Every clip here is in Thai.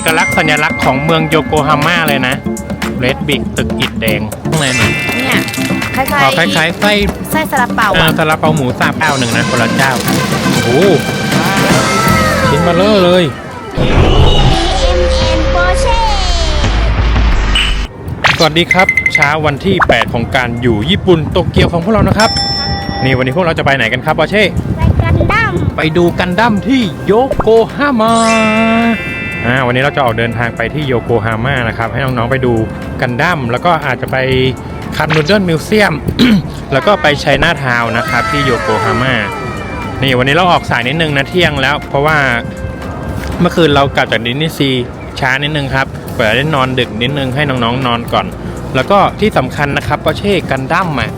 อกลักษณ์สัญลักษณ์ของเมืองโยโกฮาม่าเลยนะเรดบิกตึกอิฐแดงข้างในหนึ่งเนี่ยคล้ายอ๋อคล้ายๆไส้ๆไส้ซาลาเปาเอ่ออะซาลาเปาหมูสับเจ้าหนึ่งนะคนละเจ้าโอ้โหชิ้นเบลเลอร์เลย BMN Porsche สวัสดีครับเช้าวันที่ 8 ของการอยู่ญี่ปุ่นโตเกียวของพวกเรานะครับ นี่วันนี้พวกเราจะไปไหนกันครับบอเช่ไปกันดั้มไปดูกันดั้มที่โยโกฮาม่า อ่าวันนี้เราจะออกเดินทางไปที่โยโกฮาม่านะครับ ให้น้องๆไปดูกันดั้มแล้วก็อาจจะไปคันนูเดิลมิวเซียมแล้วก็ไปไชน่าทาวน์นะครับ ที่โยโกฮาม่านี่วันนี้เราออกสายนิดนึงนะเที่ยงแล้ว เพราะว่าเมื่อคืนเรากลับจากดิสนีซีช้านิดนึงครับเปิดได้นอนดึกนิดนึงให้น้องๆนอนก่อน แล้วก็ที่สำคัญนะครับปอเช่กันดั้มอะ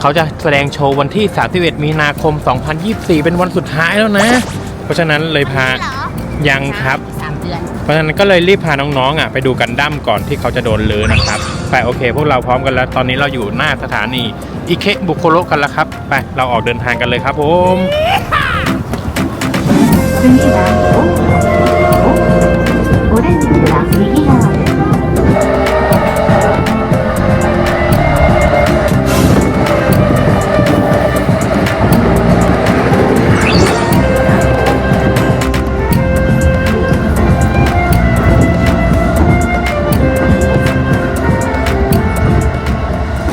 เขาจะแสดงโชว์วันที่ 31 มีนาคม 2024 เป็นวันสุดท้ายแล้วนะ เพราะฉะนั้นเลยพา ยังครับ สามเดือน เพราะฉะนั้นก็เลยรีบพาน้องๆอ่ะไปดูกันดั้มก่อนที่เขาจะโดนลือนะครับ ไปโอเค พวกเราพร้อมกันแล้ว ตอนนี้เราอยู่หน้าสถานีอิเคบุโคโรกันแล้วครับ ไป เราออกเดินทางกันเลยครับผม 次はオレンジ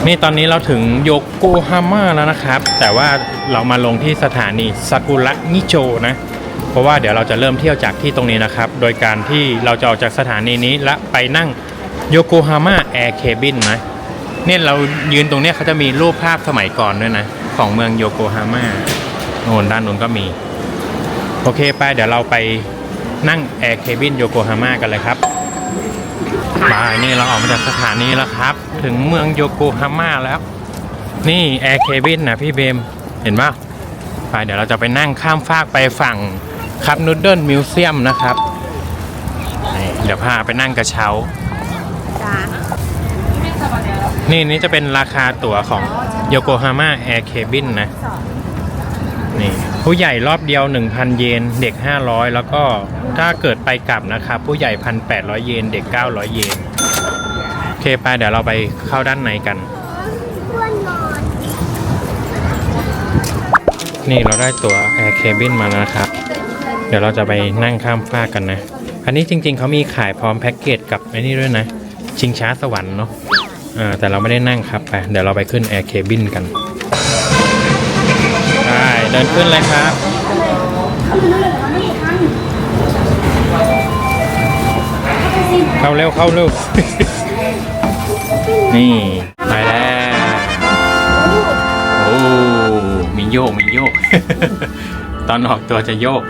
นี่ตอนนี้เราถึงโยโกฮาม่าแล้วนะครับ แต่ว่าเรามาลงที่สถานีซากุระนิโจนะ เพราะว่าเดี๋ยวเราจะเริ่มเที่ยวจากที่ตรงนี้นะครับ โดยการที่เราจะออกจากสถานีนี้และไปนั่งโยโกฮาม่าแอร์เคบินนะเนี่ยเรายืนตรงนี้เขาจะมีรูปภาพสมัยก่อนด้วยนะ ของเมืองโยโกฮาม่าโน่นด้านนู้นก็มี โอเคไปเดี๋ยวเราไปนั่งแอร์เคบินโยโกฮาม่ากันเลยครับ บายนี่เราออกมาจากสถานีแล้วครับ ถึงเมืองโยโกฮาม่าแล้ว นี่แอร์เคบินนะพี่เบม เห็นปะไปเดี๋ยวเราจะไปนั่งข้ามฟากไปฝั่งครับนูเดิลมิวเซียมนะครับนี่เดี๋ยวพาไปนั่งกระเช้าจ้า นี่นี่จะเป็นราคาตั๋วของโยโกฮาม่าแอร์เคบินนะ นี่ ผู้ใหญ่รอบเดียว 1,000 เยน เด็ก 500 แล้วก็ถ้าเกิดไปกลับนะครับ ผู้ใหญ่ 1,800 เยน เด็ก 900 เยน โอเคไปเดี๋ยวเราไปเข้าด้านในกัน นี่เราได้ตั๋วแอร์เคบินมาแล้วนะครับ เดี๋ยวเราจะไปนั่งข้ามฟากกันนะ อันนี้จริงๆ เขามีขายพร้อมแพ็กเกจกับไอ้นี่ด้วยนะ ชิงช้าสวรรค์เนาะแต่เราไม่ได้นั่งครับไปเดี๋ยวเราไปขึ้นแอร์เคบินกัน เดินขึ้นเลยครับเข้าเร็วเข้าเร็ว นี่ไปแล้วโอ้ มีโยกมีโยก ตอนออกตัวจะโยก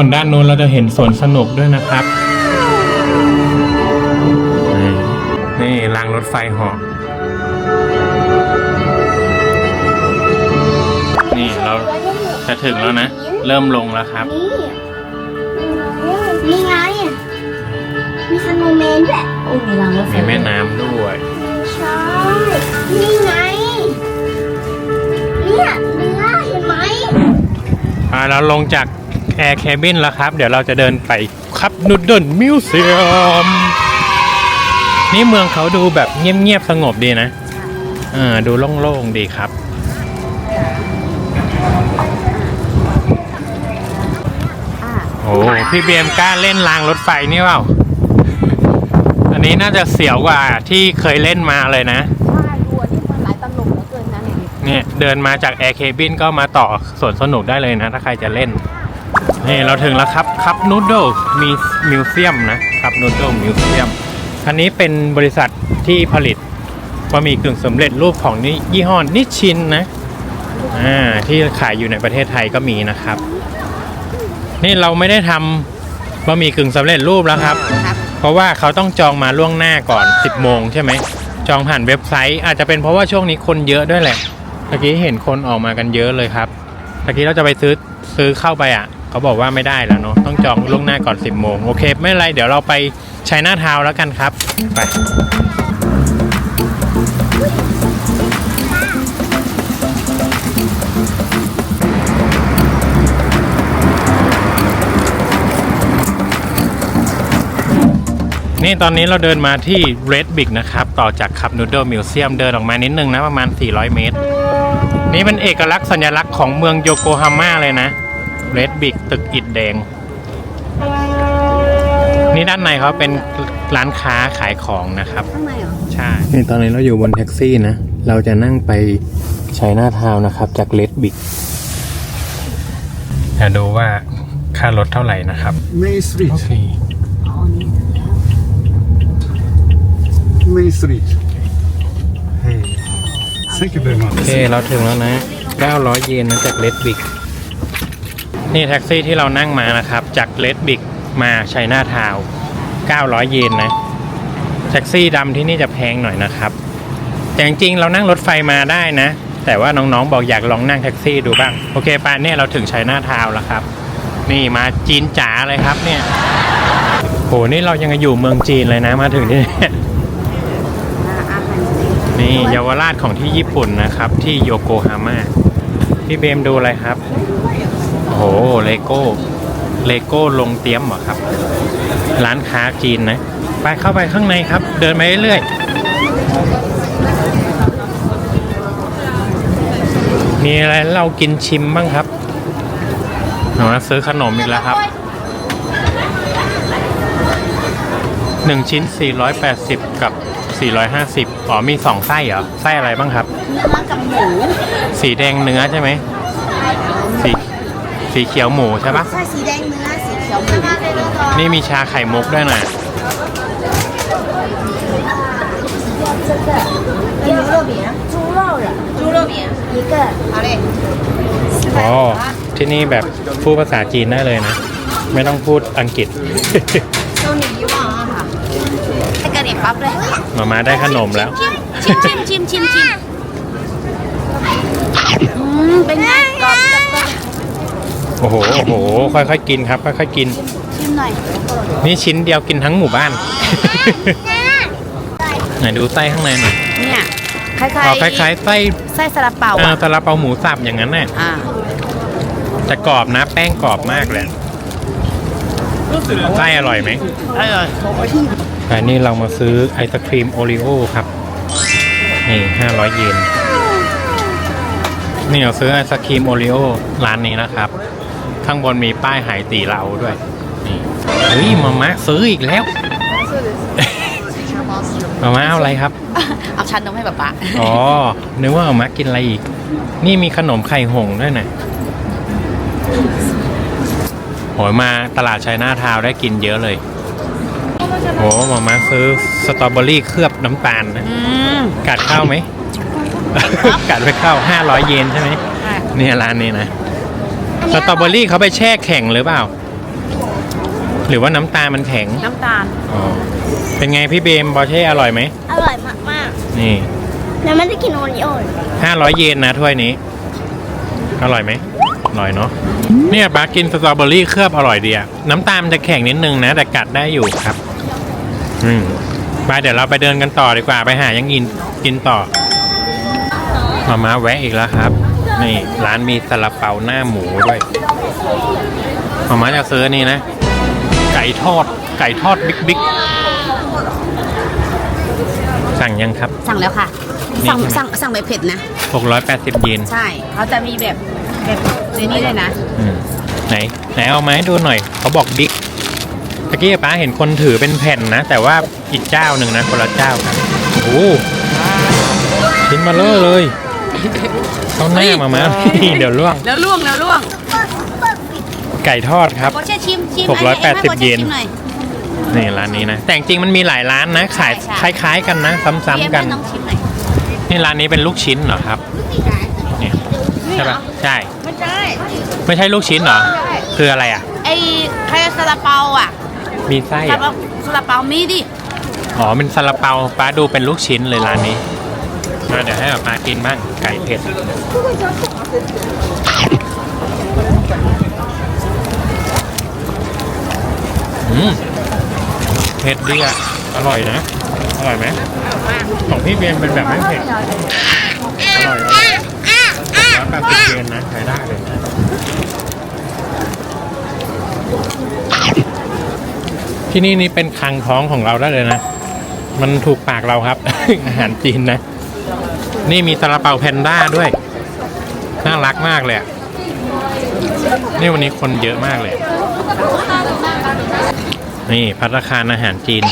น่นด้านนู้นเราจะเห็นสวนสนุกด้วยนะครับ นี่นี่รางรถไฟเหาะนี่เราจะถึงแล้วนะ เริ่มลงแล้วครับ นี่นี่ไง มีสโนว์แมนด้วยโอ้มีรางรถไฟมีแม่น้ำด้วย ใช่ นี่ไง เนี่ยเนื้อเห็นไหมอ่าเราลงจาก แอร์แคบินแล้วครับ เดี๋ยวเราจะเดินไปครับนูดเดิลมิวเซียมนี่เมืองเขาดูแบบเงียบๆสงบดีนะอ่าดูโล่งๆดีครับอ่าโอ้พี่เบียมกล้าเล่นรางรถไฟนี่เปล่า อันนี้น่าจะเสียวกว่าที่เคยเล่นมาเลยนะใช่ดูอันนี้มันหลายตลกเหลือเกินนะเนี่ยเนี่ยเดินมาจากแอร์เคบินก็มาต่อสวนสนุกได้เลยนะ ถ้าใครจะเล่น นี่เราถึงแล้วครับคับนูดเดิลมีมิวเซียมนะคับนูดเดิลมิวเซียมอันนี้เป็นบริษัทที่ผลิตบะหมี่กึ่งสำเร็จรูปของนี่ยี่ห้อนิชินนะอ่าที่ขายอยู่ในประเทศไทยก็มีนะครับ นี่เราไม่ได้ทำบะหมี่กึ่งสำเร็จรูปแล้วครับ เพราะว่าเขาต้องจองมาล่วงหน้าก่อน 10โมงใช่ไหมจองผ่านเว็บไซต์ อาจจะเป็นเพราะว่าช่วงนี้คนเยอะด้วยแหละตะกี้เห็นคนออกมากันเยอะเลยครับตะกี้เราจะไปซื้อซื้อเข้าไปอะ เขาบอกว่าไม่ได้แล้วเนาะต้องจองล่วงหน้าก่อน 10 โมง โอเค ไม่เป็นไร เดี๋ยวเราไปชัยนาทาวน์แล้วกันครับ ไป นี่ตอนนี้เราเดินมาที่ Red Big นะครับ ต่อจากคับนูเดิลมิวเซียมเดินออกมานิดนึงนะ ประมาณ 400 เมตร นี่เป็นเอกลักษณ์สัญลักษณ์ของเมืองโยโกฮาม่าเลยนะ Red Big ตึกอิฐแดง นี่ด้านในเขาเป็นร้านค้าขายของนะครับ ข้างในเหรอ ใช่ นี่ตอนนี้เราอยู่บนแท็กซี่นะ เราจะนั่งไปชัยนาทาวน์นะครับ จากเลดบิกจะดูว่าค่ารถเท่าไหร่นะครับ Main Street. โอเค Main Street. Hey. Thank you very โอ much. เค เราถึงแล้วนะ 900 เยนนะจากเลดบิก นี่แท็กซี่ที่เรานั่งมานะครับ จากเลดบิกมาชัยนาทาว 900 เยนนะ แท็กซี่ดำที่นี่จะแพงหน่อยนะครับ แต่จริงๆเรานั่งรถไฟมาได้นะ แต่ว่าน้องๆบอกอยากลองนั่งแท็กซี่ดูบ้าง โอเคปานเนี่ยเราถึงชัยนาทาวแล้วครับ นี่มาจีนจ๋าเลยครับเนี่ยโหนี่เรายังอยู่เมืองจีนเลยนะมาถึงที่นี่นี่เยาวราชของที่ญี่ปุ่นนะครับ ที่โยโกฮาม่าพี่เบมดูอะไรครับ หเลโก้เลโก้ลงเตรียมเหรอครับ ร้านค้าจีนนะ ไปเข้าไปข้างในครับ เดินไปเรื่อยๆมีอะไรให้เรากินชิมบ้างครับหนูนะซื้อขนมอีกแล้วครับหนึ่งชิ้น 480 กับ 450อ๋อมีสองไส้เหรอ ไส้อะไรบ้างครับ เนื้อกับหมู สีแดงเนื้อใช่ไหม สี สีเขียวหมูใช่ปะ ใช่สีแดงเนื้อสีเขียวหมู นี่มีชาไข่มุกด้วยนะ 牛肉饼猪肉的猪肉饼一个好嘞 อ๋อ ที่นี่แบบพูดภาษาจีนได้เลยนะ ไม่ต้องพูดอังกฤษ 收你一万啊哈再给你ปั๊บเลย มามาได้ขนมแล้ว ชิมชิมชิมชิมชิมอืมเป็นไง โอ้โหโอ้โห ค่อยๆกินครับ ค่อยๆกิน ชิมหน่อยนี่ชิ้นเดียวกินทั้งหมู่บ้าน ไหนดูไส้ข้างในหน่อยเนี่ยคล้ายอ๋อคล้ายๆไส้ๆไส้ซาลาเปาเอ่ออะซาลาเปาหมูสับอย่างนั้นน่ะอ่าแต่กรอบนะแป้งกรอบมากเลยไส้อร่อยไหมอร่อยอันนี้เรามาซื้อไอศครีมโอรีโอครับ นี่500เยนนี่เราซื้อไอศครีมโอรีโอร้านนี้นะครับ ข้างบนมีป้ายหายตีเราด้วย นี่เฮ้ยมามะซื้ออีกแล้ว มาม่าเอาอะไรครับ เอาชันนมให้ป๊าป๊าอ๋อ นึกว่าเอามากินอะไรอีก นี่มีขนมไข่หงส์ด้วยนะโหยมาตลาดชัยนาทาวน์ได้กินเยอะเลยโหมามาซื้อสตรอเบอรี่เคลือบน้ำตาลนะอืมกัดเข้าไหม กัดไปเข้า 500 เยนใช่ไหมเนี่ยร้านนี้นะ สตรอเบอรี่เขาไปแช่แข็งหรือเปล่า หรือว่าน้ำตาลมันแข็งน้ำตาล อ๋อเป็นไงพี่เบมบอเช่อร่อยไหมอร่อยมากนี่ๆแล้วไม่ได้กินโอริโอเลยห้าร้อยเยนนะถ้วยนี้อร่อยไหมอร่อยเนาะเนี่ยปากินสตรอเบอรี่เคลือบอร่อยดีอะน้ำตาลมันจะแข็งนิดนึงนะ แต่กัดได้อยู่ครับ อืมไปเดี๋ยวเราไปเดินกันต่อดีกว่าไปหายังกินกินต่อมามาแวะอีกแล้วครับ นี่ร้านมีซาลาเปาหน้าหมูด้วยมามาจะซื้อนี่นะ ไก่ทอด ไก่ทอดบิ๊กบิ๊กสั่งยังครับ สั่งแล้วค่ะ นี่สั่งใช่ไหม สั่งสั่งแบบเผ็ดนะ 680เยนใช่ เขาจะมีแบบแบบในนี้เลยนะ อืมไหน ไหนเอามาให้ดูหน่อย เขาบอกบิ๊กตะกี้ป้าเห็นคนถือเป็นแผ่นนะ แต่ว่าอีกเจ้าหนึ่งนะคนละเจ้าครับโอ้โหชิ้นมาเลอะเลย เข้าหน้ามามานี่เดี๋ยวล่วง แล้วล่วงแล้วล่วงไก่ทอดครับโบเช่ชิมชิมหกร้อยแปดสิบให้โช่เยนชิมหน่อยนี่ร้านนี้นะ แต่จริงๆมันมีหลายร้านนะ ขายใช่คล้าย ๆ กันนะ ซ้ำๆกันเรียให้น้องชิมหน่อยนี่ร้านนี้เป็นลูกชิ้นเหรอครับเนี่ยใช่ปะใช่ ไม่ใช่ไม่ใช่ลูกชิ้นเหรอ คืออะไรอะ ไอ้ใครซาลาเปาอะมีไส้ซาเหรลาอซาลาเปามีดิ อ๋อเป็นซาลาเปาป้าดูเป็นลูกชิ้นเลยร้านนี้ มาเดี๋ยวให้แบบมากินบ้างไก่เผ็ดอืมเผ็ดดีอะ อร่อยนะ อร่อยไหมของพี่เบียนเป็นแบบไม่เผ็ด อร่อยอร่อยแล้วแบบเบียนนะใช้ได้เลยนะที่นี่นี่เป็นคังท้องของเราได้เลยนะ มันถูกปากเราครับ อาหารจีนนะ นี่มีซาลาเปาแพนด้าด้วย น่ารักมากเลยนี่วันนี้คนเยอะมากเลย นี่พัตตาคารอาหารจีน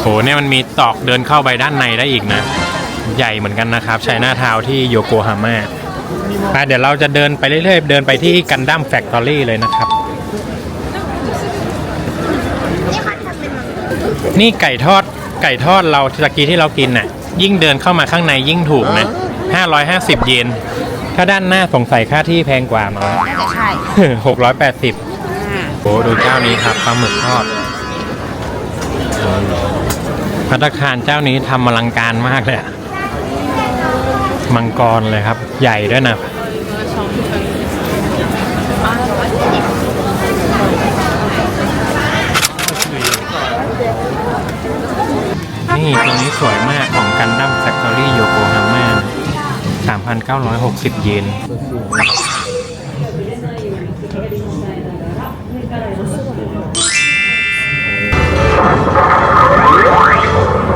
โหเนี่ยมันมีตอกเดินเข้าไปด้านในได้อีกนะ ใหญ่เหมือนกันนะครับชัยนาทาวที่โยโกฮาม่าเดี๋ยวเราจะเดินไปเรื่อยๆ เดินไปที่กันดั้มแฟคทอรี่เลยนะครับ นี่ไก่ทอดไก่ทอดเราตะกี้ที่เรากินน่ะ ยิ่งเดินเข้ามาข้างในยิ่งถูกนะ550 เยน ถ้าด้านหน้าสงสัยค่าที่แพงกว่าหน่อยน่าจะใช่680โอ้ดูเจ้านี้ครับปลาหมึกทอดพัตตาคารเจ้านี้ทำอลังการมากเลยอะมังกรเลยครับ ใหญ่ด้วยนะ สวยมากของกันดั้มแฟคทอรี่โยโกฮาม่า3,960 เยน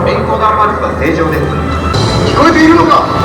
電光が待つの正常です聞こえているのか